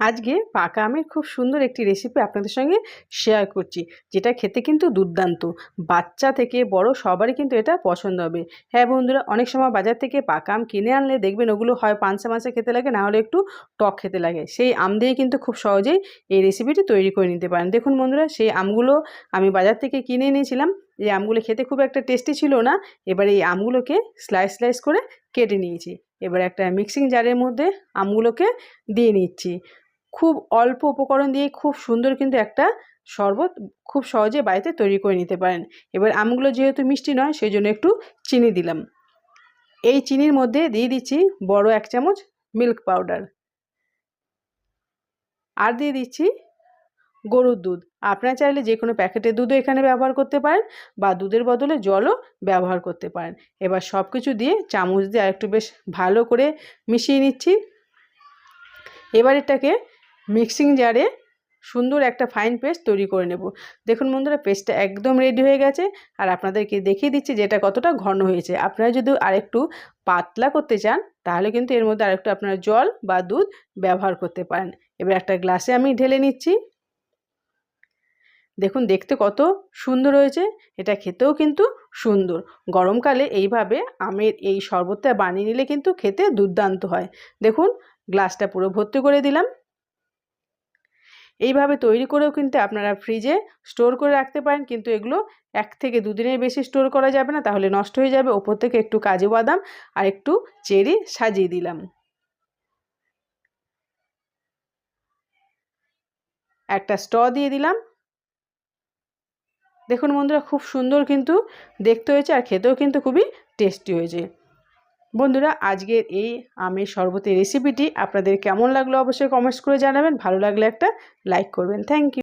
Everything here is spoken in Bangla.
আজকে পাকা আমের খুব সুন্দর একটি রেসিপি আপনাদের সঙ্গে শেয়ার করছি, যেটা খেতে কিন্তু দুর্দান্ত। বাচ্চা থেকে বড় সবারই কিন্তু এটা পছন্দ হবে। হ্যাঁ বন্ধুরা, অনেক সময় বাজার থেকে পাকা আম কিনে আনলে দেখবেন ওগুলো হয় পাঁচশে মাসে খেতে লাগে, না হলে একটু টক খেতে লাগে। সেই আম দিয়ে কিন্তু খুব সহজেই এই রেসিপিটি তৈরি করে নিতে পারেন। দেখুন বন্ধুরা, সেই আমগুলো আমি বাজার থেকে কিনে এনেছিলাম। এই আমগুলো খেতে খুব একটা টেস্টি ছিল না। এবার এই আমগুলোকে স্লাইস স্লাইস করে কেটে নিয়েছি। এবার একটা মিক্সিং জারের মধ্যে আমগুলোকে দিয়ে নিচ্ছি। খুব অল্প উপকরণ দিয়ে খুব সুন্দর কিন্তু একটা শরবত খুব সহজে বাড়িতে তৈরি করে নিতে পারেন। এবার আমগুলো যেহেতু মিষ্টি নয় সেই জন্য একটু চিনি দিলাম। এই চিনির মধ্যে দিয়ে দিচ্ছি বড় এক চামচ মিল্ক পাউডার আর দিয়ে দিচ্ছি গরুর দুধ। আপনারা চাইলে যে কোনো প্যাকেটের দুধও এখানে ব্যবহার করতে পারেন বা দুধের বদলে জলও ব্যবহার করতে পারেন। এবার সব কিছু দিয়ে চামচ দিয়ে আরেকটু বেশ ভালো করে মিশিয়ে নিচ্ছি। এবার এটাকে মিক্সিং জারে সুন্দর একটা ফাইন পেস্ট তৈরি করে নেব। দেখুন বন্ধুরা পেস্টটা একদম রেডি হয়ে গেছে আর আপনাদেরকে দেখিয়ে দিচ্ছি যে এটা কতটা ঘন হয়েছে। আপনারা যদি আরেকটু পাতলা করতে চান, তাহলে কিন্তু এর মধ্যে আরেকটু আপনারা জল বা দুধ ব্যবহার করতে পারেন। এবার একটা গ্লাসে আমি ঢেলে নিচ্ছি। দেখুন, দেখতে কত সুন্দর হয়েছে। এটা খেতেও কিন্তু সুন্দর। গরমকালে এইভাবে আমের এই শরবতটা বানিয়ে নিলে কিন্তু খেতে দুর্দান্ত হয়। দেখুন গ্লাসটা পুরো ভর্তি করে দিলাম। এইভাবে তৈরি করেও কিন্তু আপনারা ফ্রিজে স্টোর করে রাখতে পারেন। কিন্তু এগুলো এক থেকে দুদিনের বেশি স্টোর করা যাবে না, তাহলে নষ্ট হয়ে যাবে। ওপর থেকে একটু কাজু বাদাম আর একটু চেরি সাজিয়ে দিলাম। একটা স্ট দিয়ে দিলাম। দেখুন বন্ধুরা, খুব সুন্দর কিন্তু দেখতে হয়েছে আর খেতেও কিন্তু খুবই টেস্টি হয়েছে। বন্ধুরা, আজকের এই আমের শরবতের রেসিপিটি আপনাদের কেমন লাগল অবশ্যই কমেন্টস করে জানাবেন। ভালো লাগলে একটা লাইক করবেন। Thank you